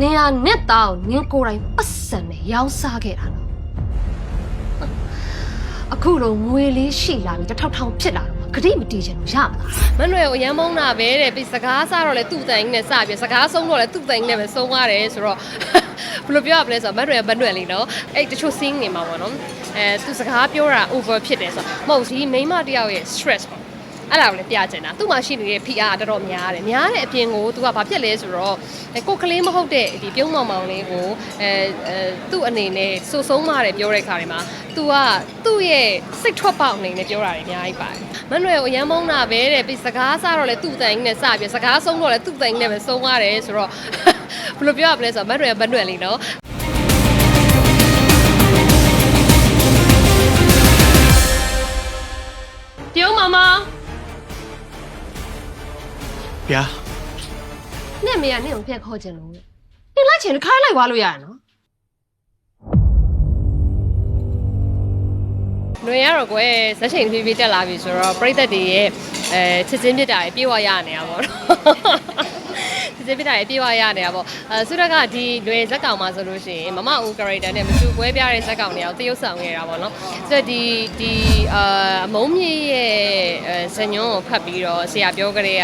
နင်ဟာနဲ့သားကိုနင်ကိုယ်တိုင်ပတ်စံနဲ့ရောင်းစားခဲ့တာနော်အခုတော့ငွေလေးရှိလာပြီတစ်ထောက်ထောင်ဖြစ်လာတော့ဂရိမတီးချင်လို့ရမလားမနှွယ်ကိုအရန်မုန်းတာပဲတဲ့ပြီးစကားစားတော့လဲသူ့တိုင်နဲ့စပြီးစကားဆုံးတော့လဲသူ့တိုင်နဲ့ပဲဆုံးရတယ်ဆိုတော့ဘယ်လိုပြောရမလဲဆိုတော့မနှွယ်ကမနှွယ်လေးနော်အဲ့တချို့ scene နေမှာပေါ့နော်အဲသူစကားပြောတာ over ဖြစ်တယ်ဆိုတော့မဟုတ်ဒီမိန်းမတစ်ယောက်ရဲ့ stress ပေါ့ အဲ့ဒါကိုလည်းပြချင်တာသူ့မှာရှိနေတဲ့ PR တော်တော်များတယ်များတဲ့အပြင်ကို तू ကဘာဖြစ်လဲဆိုတော့အဲကိုယ်ကလေးမဟုတ်တဲ့ဒီပြုံးမောင်မောင်လေးကိုအဲအဲသူ့အနေနဲ့စိုးဆုံးမတယ်ပြောတဲ့ခါတွေမှာ तू ကသူ့ရဲ့စိတ်ထွက်ပေါက်အနေနဲ့ပြောတာတွေအများကြီးပါတယ်မနှွယ်ကိုအရန်မုန်းတာပဲတဲ့ပြီးစကားစားတော့လဲသူ့တိုင်နဲ့စပြီးစကားဆုံးတော့လဲသူ့တိုင်နဲ့ပဲဆုံးရတယ်ဆိုတော့ဘယ်လိုပြောရမလဲဆိုတော့မနှွယ်ကမနှွယ်လေးနော် ဗျာနဲ့မေကနင့်ကိုဖျက်ခေါ်ခြင်းလို့နင့်လိုက်ချင်တစ်ခါလိုက်သွားလို့ရရနော်နွေရတော့ကွယ်ဇက်ချိန်ဖြည်းဖြည်းတက်လာပြီဆိုတော့ပြိသက်တွေရဲ့အဲချစ်ချင်းမြတ်တာရေးပြေဝရနေတာပေါ့နော်ချစ်ချင်းမြတ်တာရေးပြေဝရနေတာပေါ့အဲဆုရကဒီလွယ်ဇက်ကောင်မှာဆိုလို့ရှိရင်မမဦး character နဲ့မတူကွဲပြားတဲ့ဇက်ကောင်တွေကိုတရုပ်ဆောင်နေတာပေါ့နော်ဆိုတော့ဒီဒီအာမုံမြေရဲ့ ဇညွန်းကိုဖတ်ပြီးတော့ဆရာပြောကြတဲ့က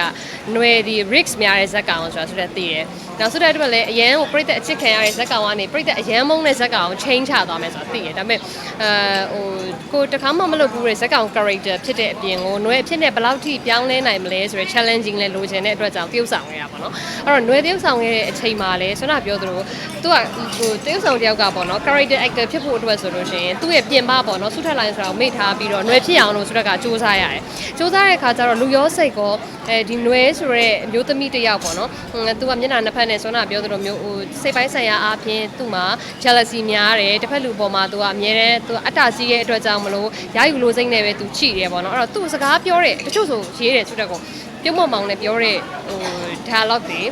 ຫນွေဒီ risk များတဲ့ဇက်ကောင်ဆိုတာဆိုတော့သိတယ်နောက်ဆိုတဲ့အတွက်လည်းအရန်ကိုပြိသက်အချစ်ခံရတဲ့ဇက်ကောင်ကနေပြိသက်အရန်မုန်းတဲ့ဇက်ကောင်ကို change ချသွားမယ်ဆိုတာသိတယ်ဒါပေမဲ့အဲဟိုကိုတခါမှမလုပ်ဘူးတဲ့ဇက်ကောင် character ဖြစ်တဲ့အပြင်ကိုຫນွေအဖြစ်နဲ့ဘယ်လောက်ထိပြောင်းလဲနိုင်မလဲဆိုရယ် challenging လဲလိုချင်တဲ့အတွက်ကြောင့်တရုပ်ဆောင်ရတာပေါ့နော်အဲ့တော့ຫນွေတရုပ်ဆောင်ရဲ့အချိန်မှာလဲဆွမ်းနာပြောသလိုသူကဟိုတရုပ်ဆောင်တယောက်ကပေါ့နော် character actor ဖြစ်ဖို့အတွက်ဆိုလို့ရှိရင်သူ့ရဲ့ပြင်ပပေါ့နော်ဆုထက်လိုင်းဆိုတာကိုမိတ်ထားပြီးတော့ຫນွေဖြစ်အောင်လို့ဆုထက်ကစူးစမ်းရတယ်စူးစမ်း မ်းတဲ့အခါကျတော့လူရောစိတ်ကောအဲဒီຫນွေဆိုရဲအမျိုးသမီးတစ်ယောက်ပေါ့နော်ဟိုသူကမျက်နှာနှစ်ဖက်နဲ့ဆွမ်းနာပြောသလိုမျိုးဟိုစိတ်ပိုင်းဆိုင်ရာအားဖြင့်သူ့မှာ jealousy များတယ်တစ်ဖက်လူပေါ်မှာသူကအမြဲတမ်းသူအတ္တစီးရဲ့အတွက်ကြောင့်မလို့ရယူလိုစိတ်နဲ့ပဲသူချိတယ်ပေါ့နော်အဲ့တော့သူ့စကားပြောတဲ့တချို့ဆိုရေးတယ်ဆုတက်ကောပြုံးမမောင်နဲ့ပြောတဲ့ဟို dialogue တွေ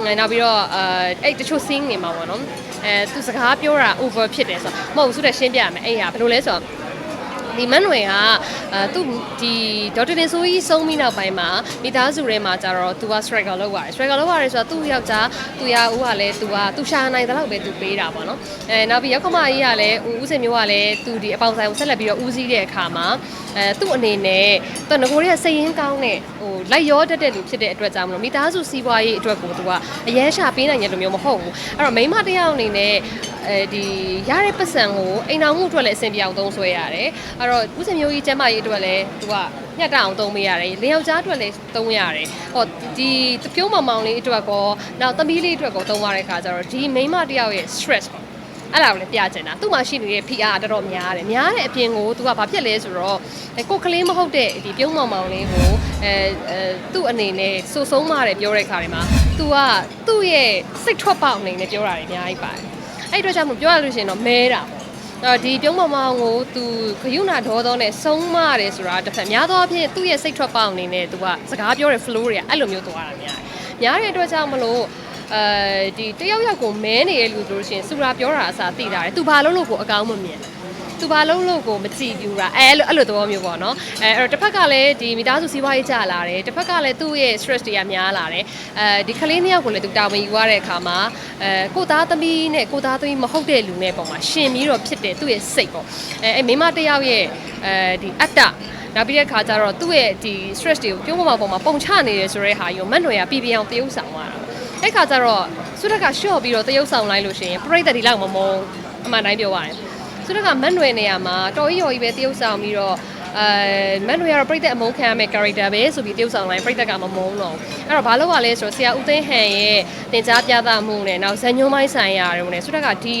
အဲနောက်ပြီးတော့အဲအဲ့တချို့ scene တွေမှာပေါ့နော်အဲသူစကားပြောတာ over ဖြစ်တယ်ဆိုတော့မဟုတ်ဘူးဆုတက်ရှင်းပြရမယ်အဲ့ဟာဘယ်လိုလဲဆိုတော့ဒီမန်နွေက အဲသူဒီဒေါက်တာတင်ဆိုကြီးဆုံးပြီးနောက်ပိုင်းမှာမိသားစုထဲမှာကျတော့သူက struggle လုပ်ရတယ် struggle လုပ်ရတယ်ဆိုတော့သူ့ယောက်ျားသူရဦးကလည်းသူကသူရှာနိုင်တဲ့လောက်ပဲသူပေးတာပေါ့နော်အဲနောက်ပြီးရောက်ခမကြီးကလည်းဦးဦးစင်မျိုးကလည်းသူဒီအပေါင်ဆိုင်ကိုဆက်လက်ပြီးတော့ဦးစီးတဲ့အခါမှာအဲသူ့အနေနဲ့သူငကိုတွေကစိတ်ရင်းကောင်းတဲ့ဟိုလိုက်ရောတတ်တဲ့လူဖြစ်တဲ့အတွက်ကြောင့်မလို့မိသားစုစီးပွားရေးအတွက်ကိုသူကအရန်ရှာပေးနိုင်တဲ့လူမျိုးမဟုတ်ဘူးအဲ့တော့မိန်းမတစ်ယောက်အနေနဲ့အဲဒီရတဲ့ပတ်စံကိုအိမ်တော်မှုအတွက်လည်းအဆင်ပြေအောင်သုံးဆွဲရတယ်အဲ့တော့ဦးစင်မျိုးကြီးကျမ်းမာရေးအတွက်လည်းသူကညက်တအောင်သုံးပေးရတယ်လင်ယောက်ျားအတွက်လည်းသုံးရတယ်ဟောဒီတပြုံးမောင်မောင်လေးအတွက်ကောနောက်သမီးလေးအတွက်ကောသုံးရတဲ့ခါကျတော့ဒီမိန်းမတစ်ယောက်ရဲ့ stress ပေါ့အဲ့ဒါကိုလည်းပြချင်တာသူ့မှာရှိနေတဲ့ PR တော်တော်များတယ်များတဲ့အပြင်ကိုသူကဘာဖြစ်လဲဆိုတော့အဲကိုယ်ကလေးမဟုတ်တဲ့ဒီပြုံးမောင်မောင်လေးကိုအဲအဲသူ့အနေနဲ့စိုးဆုံးမတယ်ပြောတဲ့ခါတွေမှာသူကသူ့ရဲ့စိတ်ထွက်ပေါက်အနေနဲ့ပြောတာတွေအများကြီးပါတယ်အဲ့အတွက်ကြောင့်မို့ပြောရလို့ရှိရင်တော့မဲတာပေါ့ အော်ဒီပြုံးမောင်မောင်ကိုသူခရုဏဒေါသောနဲ့ဆုံးမတယ်ဆိုတာတစ်ဖက်များသောအားဖြင့်သူ့ရဲ့စိတ်ထွက်ပေါက်အနေနဲ့သူကစကားပြောတဲ့ flow တွေကအဲ့လိုမျိုးသွားတာများတယ်များတဲ့အတွက်ကြောင့်မလို့အဲဒီတယောက်ယောက်ကိုမဲနေတဲ့လူဆိုလို့ရှိရင်စူရာပြောတာအစားသိတာတယ်သူဘာလို့လို့ကိုအကောင်းမမြင် သူဘာလို့လို့ကိုမကြည့်ဘူးလားအဲအဲ့လိုအဲ့လိုသဘောမျိုးပေါ့နော်အဲအဲ့တော့တစ်ဖက်ကလည်းဒီမိသားစုစီးပွားရေးကျလာတယ်တစ်ဖက်ကလည်းသူ့ရဲ့ stress တွေကများလာတယ်အဲဒီကလေးနှစ်ယောက်ကိုလည်းသူတာဝန်ယူရတဲ့အခါမှာအဲကိုသားသမီးနဲ့ကိုသားသမီးမဟုတ်တဲ့လူနဲ့ပုံမှာရှင်ပြီးတော့ဖြစ်တယ်သူ့ရဲ့စိတ်ပေါ့အဲအဲ့မိန်းမတစ်ယောက်ရဲ့အဲဒီအတ္တနောက်ပြီးတဲ့ခါကျတော့သူ့ရဲ့ဒီ stress တွေကိုပြုံးမမပေါ်မှာပုံချနေတယ်ဆိုတဲ့ဟာယူမတ်နွယ်ကပြည်ပြအောင်တရုပ်ဆောင်သွားတာအဲ့ခါကျတော့ဆုရက်ကရှော့ပြီးတော့တရုပ်ဆောင်လိုက်လို့ရှိရင်ပြိတ္တဒီလောက်မမုံအမှန်တိုင်းပြောရတယ် ဆုရက်ကမတ်နွယ်နေရာမှာတော်ကြီးရော်ကြီးပဲတရုပ်ဆောင်ပြီးတော့အဲမန်နွေကတော့ပြိတ္တအမုန်းခံရမယ့် character ပဲဆိုပြီးတရုပ်ဆောင်လိုက်ပြိတ္တကမမုန်းတော့အဲ့တော့ဘာလို့ ਆ လဲဆိုတော့ဆရာဦးသိန်းဟန်ရဲ့တင် जा ပြသမှုနဲ့နောက်ဇညုံမိုင်းဆိုင်ရာတွေနဲ့ဆုတက်ကဒီ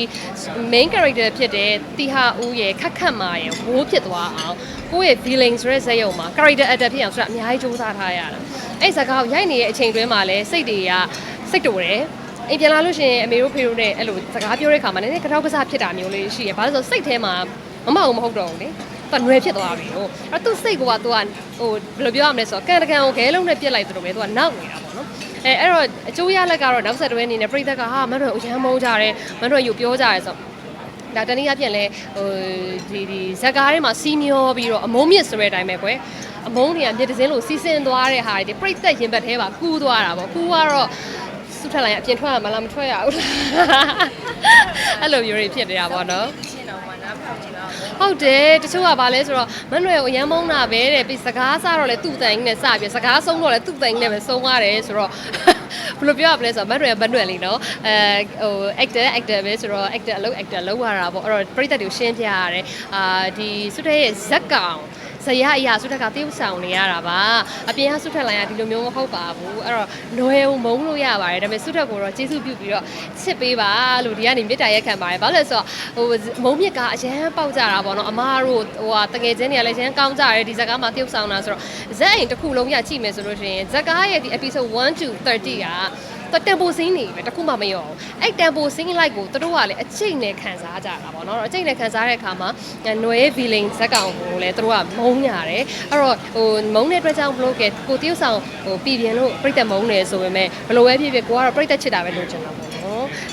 main character ဖြစ်တဲ့တီဟာဦးရဲ့ခက်ခက်မာရဲ့ဝိုးဖြစ်သွားအောင်ကိုယ့်ရဲ့ feeling ဆိုတဲ့ဇာတ်ရုံမှာ character actor ဖြစ်အောင်ဆိုတာအများကြီးစူးစမ်းထားရတာအဲ့ဇာတ်ကောက်ရိုက်နေတဲ့အချိန်တွင်းမှာလည်းစိတ်တွေကစိတ်တူတယ် အိမ်ပြန်လာလို့ရှိရင်အမေတို့ဖေတို့နဲ့အဲ့လိုစကားပြောတဲ့အခါမှာနည်းနည်းကြောက်ကစားဖြစ်တာမျိုးလေးရှိရယ်။ဘာလို့လဲဆိုတော့စိတ်ထဲမှာမမအောင်မဟုတ်တော့ဘူးလေ။သူကနွယ်ဖြစ်သွားပြီဟို။အဲ့သူစိတ်ကသူကဟိုဘယ်လိုပြောရမလဲဆိုတော့ကန်တကန်ကိုခဲလုံးနဲ့ပြစ်လိုက်သလိုပဲသူကနောက်နေတာပေါ့နော်။အဲအဲ့တော့အကျိုးရလက်ကတော့နောက်ဆက်တွဲအနေနဲ့ပြိသက်ကဟာမန်တော်အရန်မုန်းကြတယ်မန်တော်ယူပြောကြတယ်ဆိုတော့ဒါတနည်းအားဖြင့်လဲဟိုဒီဒီဇက်ကားထဲမှာစီးမျောပြီးတော့အမုန်းမြင့်ဆိုတဲ့အတိုင်းပဲကွယ်အမုန်းတွေကမြေတစင်းလို့စီးဆင်းသွားတဲ့ဟာတွေပြိသက်ရင်ဘတ်ထဲမှာကူးသွားတာပေါ့ကူးသွားတော့ စုထက်လိုက်ရင်အပြင်ထွက်ရမလားမထွက်ရဘူးအဲ့လိုမျိုးတွေဖြစ်နေတာပေါ့နော်ရှင်းတော့မှနားဖောက်ကြည့်ပါဦးဟုတ်တယ်တချို့ကဘာလဲဆိုတော့မန်နွယ်ကိုအရန်မုန်းတာပဲတဲ့ပြီးစကားစတော့လဲသူ့တိုင်နဲ့စပြီးစကားဆုံးတော့လဲသူ့တိုင်နဲ့ပဲဆုံးရတယ်ဆိုတော့ဘယ်လိုပြောရမလဲဆိုတော့မန်နွယ်ကမန်နွယ်လေးနော်အဲဟို actor actor ပဲဆိုတော့ actor အလုပ် actor လုပ်ရတာပေါ့အဲ့တော့ပရိသတ်တွေကိုရှင်းပြရတယ်အာဒီစွတ်တဲ့ရဲ့ဇက်ကောင် ဇရအရာစွတ်တက်ကတေးဥဆောင်နေရတာပါအပြင်ကစွတ်ထက်လိုက်ရဒီလိုမျိုးမဟုတ်ပါဘူးအဲ့တော့နွယ်ကိုမုန်းလို့ရပါတယ်ဒါပေမဲ့စွတ်ထက်ကိုတော့ကျေးဇူးပြုပြီးတော့ချစ်ပေးပါလို့ဒီကနေမေတ္တာရက်ခံပါတယ်ဘာလို့လဲဆိုတော့ဟိုမုန်းမြစ်ကအရန်ပေါက်ကြတာပေါ့နော်အမားတို့ဟိုဟာတကယ်ချင်းတွေကလည်းရန်ကောင်းကြတယ်ဒီဇက်ကားမှာတေးဥဆောင်တာဆိုတော့ဇက်အိမ်တစ်ခုလုံးရကြည့်မယ်ဆိုလို့ရှိရင်ဇက်ကားရဲ့ဒီ episode 1 to 30က တော့တန်ပိုစင်းနေပဲတခုမှမရောဘူးအဲ့တန်ပိုစင်းလိုက်ကိုတို့ကလည်းအချိန်နဲ့ခံစားကြတာပေါ့နော်အချိန်နဲ့ခံစားတဲ့အခါမှာနွယ်ဗီလိန်ဇက်ကောင်ကိုလည်းတို့ကမုန်းရတယ်အဲ့တော့ဟိုမုန်းတဲ့အတွက်ကြောင့်ဘလို့ကဲကိုတရုတ်ဆောင်ဟိုပြည်ပြင်းလို့ပြိတ္တမုန်းတယ်ဆိုပေမဲ့ဘလို့ပဲဖြစ်ဖြစ်ကိုကတော့ပြိတ္တချစ်တာပဲလို့ချင်တာပေါ့နော်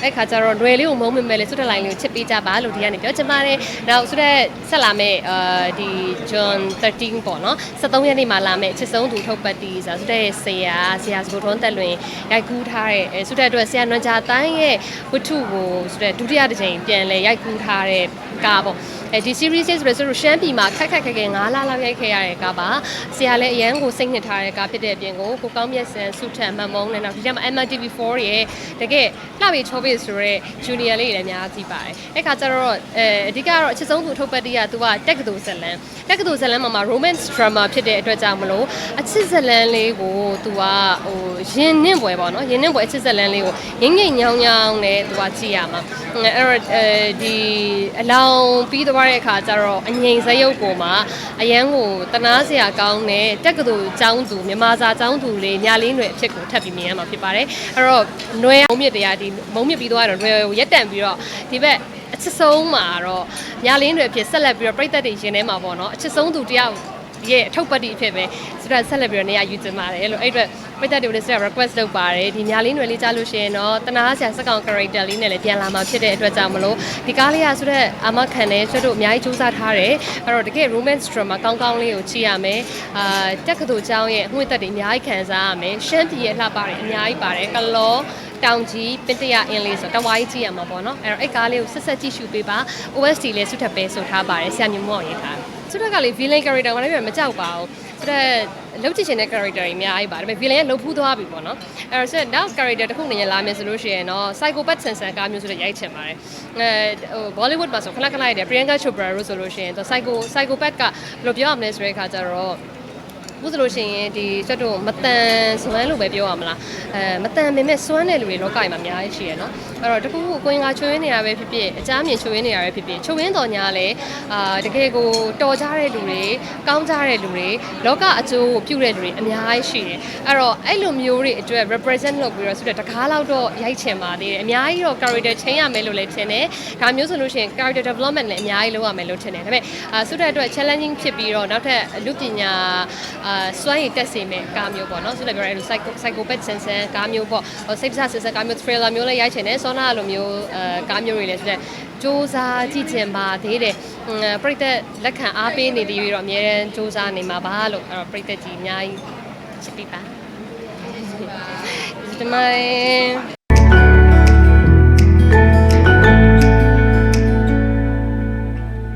အဲ့ခါကျတော့နွယ်လေးကိုမုန်းမိမဲ့လေစွတ်တက်လိုင်းလေးကိုချစ်ပေးကြပါလို့ဒီကနေပြောချင်ပါတယ်နောက်စွတ်တက်ဆက်လာမဲ့အာဒီ John 13ပေါ့နော်73ရက်နေ့မှာလာမဲ့ချစ်ဆုံးသူထုတ်ပတ်တီးဆိုတော့စွတ်တက်ရဲ့ဆရာဆရာစကိုထွန်းတက်လွင်ရိုက်ကူးထားတဲ့အဲစွတ်တက်အတွက်ဆရာနွန်ဂျာတိုင်းရဲ့ဝတ္ထုကိုစွတ်တက်ဒုတိယတစ်ချိန်ပြန်လဲရိုက်ကူးထားတဲ့ကားပေါ့ အဲဒီ series ဆိုတော့ဆိုတော့ရှမ်းပြည်မှာခက်ခက်ခက်ခဲ9လလောက်ရိုက်ခဲ့ရတဲ့ကားပါဆရာလည်းအရန်ကိုစိတ်နှစ်ထားတဲ့ကားဖြစ်တဲ့အပြင်ကိုကိုကောင်းမြတ်ဆန်စုထန်မှတ်မုံနဲ့နောက်ဒီထဲမှာ MTV4 ရဲ့တကယ်လှပေချောပေးဆိုရဲ junior လေးတွေလည်းအများကြီးပါတယ်အဲ့ခါကျတော့အဲအဓိကတော့အချစ်ဆုံးသူထုတ်ပတ်တီးကသူကတက်ကတူဇလန်တက်ကတူဇလန်မှာမှာ romance drama ဖြစ်တဲ့အတွက်ကြောင့်မလို့အချစ်ဇလန်လေးကိုသူကဟိုရင်နှင့်ပွဲပေါ့နော်ရင်နှင့်ပွဲအချစ်ဇလန်လေးကိုငိမ့်ငိမ့်ညောင်းညောင်းနဲ့သူကကြည့်ရမှာအဲ့တော့အဲဒီအလောင်းပြီးသွားတဲ့အခါကျတော့အငိမ့်ဇရုပ်ပေါ်မှာအရန်ကိုတနာစရာကောင်းတဲ့တက္ကသိုလ်ကျောင်းသူမြန်မာစာကျောင်းသူတွေညာလင်းတွေအဖြစ်ကိုထပ်ပြီးမြင်ရမှာဖြစ်ပါတယ်အဲ့တော့နွဲမုံမြစ်တရားဒီမုံမြစ်ပြီးသွားတော့နွဲကိုရက်တန်ပြီးတော့ဒီဘက်အချစ်ဆုံးမှာတော့ညာလင်းတွေအဖြစ်ဆက်လက်ပြီးတော့ပြိတ္တတွေရှင်ထဲမှာပေါ့နော်အချစ်ဆုံးသူတရား ရဲ့အထုပ်ပတ်တိအဖြစ်ပဲဆိုတော့ဆက်လက်ပြီးတော့နေရာယူချင်ပါတယ်လို့အဲ့အတွက်ပြိသက်တွေလည်းဆက် request လုပ်ပါတယ်ဒီညာလေးຫນွယ်လေးကြားလို့ရှိရင်တော့တနာဆရာစက်ကောင် character လေးနဲ့လည်းပြန်လာမှာဖြစ်တဲ့အတွက်ကြောင့်မလို့ဒီကားလေးကဆိုတော့အာမခံတယ်ဆွတ်တို့အများကြီးစူးစမ်းထားတယ်အဲ့တော့တကယ် romance drama ကောင်းကောင်းလေးကိုကြည့်ရမယ်အာတက်ကတူကျောင်းရဲ့အငွေ့သက်တွေအများကြီးခံစားရမယ်ရှမ်းပြည်ရဲ့လှပတွေအများကြီးပါတယ်ကလောတောင်ကြီးပင်တရအင်းလေးဆိုတော့တဝါကြီးကြည့်ရမှာပေါ့နော်အဲ့တော့အဲ့ကားလေးကိုဆက်ဆက်ကြည့်ရှုပေးပါ OST လေးဆုထပ်ပဲဆိုထားပါတယ်ဆရာမြင့်မောင်ရေးထား ဆုထပ်ကလေး villain character ကလည်းမကြောက်ပါဘူးဆုထပ်လှုပ်ချင်တဲ့ character တွေအများကြီးပါဒါပေမဲ့ villain ကလှုပ်ဖူးသွားပြီပေါ့နော်အဲ့တော့ဆက်နောက် character တစ်ခုနေရလာမယ်ဆိုလို့ရှိရင်တော့ psychopath ဆန်ဆန်ကားမျိုးဆိုတော့ရိုက်ချင်ပါတယ်အဲဟို Bollywood မှာဆိုခဏခဏရတဲ့ Priyanka Chopra တို့ဆိုလို့ရှိရင်တော့ psycho psychopath ကဘယ်လိုပြောရမလဲဆိုတဲ့အခါကျတော့ ဘူးဆိုလို့ရှိရင်ဒီစက်တို့မတန်စွမ်းလို့ပဲပြောရမလားအဲမတန်ပေမဲ့စွမ်းတဲ့လူတွေလောကကြီးမှာအများကြီးရှိရယ်နော်အဲ့တော့တခုခုကိုရင်ကချွေးရင်းနေရပဲဖြစ်ဖြစ်အကြမ်းမြင်ချွေးရင်းနေရပဲဖြစ်ဖြစ်ချွေးရင်းတော်ညာလဲအာတကယ်ကိုတော်ကြတဲ့လူတွေကောင်းကြတဲ့လူတွေလောကအကျိုးကိုပြုတဲ့လူတွေအများကြီးရှိတယ်အဲ့တော့အဲ့လိုမျိုးတွေအတွက် represent လုပ်ပြီးတော့ဆိုတော့တကားလောက်တော့ရိုက်ချင်ပါသေးတယ်အများကြီးတော့ character change ရမယ်လို့လည်းထင်တယ်ဒါမျိုးဆိုလို့ရှိရင် character development လည်းအများကြီးလုပ်ရမယ်လို့ထင်တယ်ဒါပေမဲ့အာဆိုတဲ့အတွက် challenging ဖြစ်ပြီးတော့နောက်ထပ်လူပညာအာအာစွမ်းရည်တက်စေမဲ့ကားမျိုးပေါ့နော်ဆိုလည်းပြောရအဲ့လို psycho psychopath ဆန်ဆန်ကားမျိုးပေါ့ဟိုစိတ်ပစ္စဆန်ဆန်ကားမျိုး thriller မျိုးလည်းရိုက်ချင်တယ်စောနာလိုမျိုးအာကားမျိုးတွေလည်းဆိုတဲ့စူးစမ်းကြည့်ချင်ပါသေးတယ်ပရိသတ်လက်ခံအားပေးနေသေးပြီးတော့အများအားစူးစမ်းနေမှာပါလို့အဲ့တော့ပရိသတ်ကြီးအများကြီးချစ်ပြီးပါဒီမှာ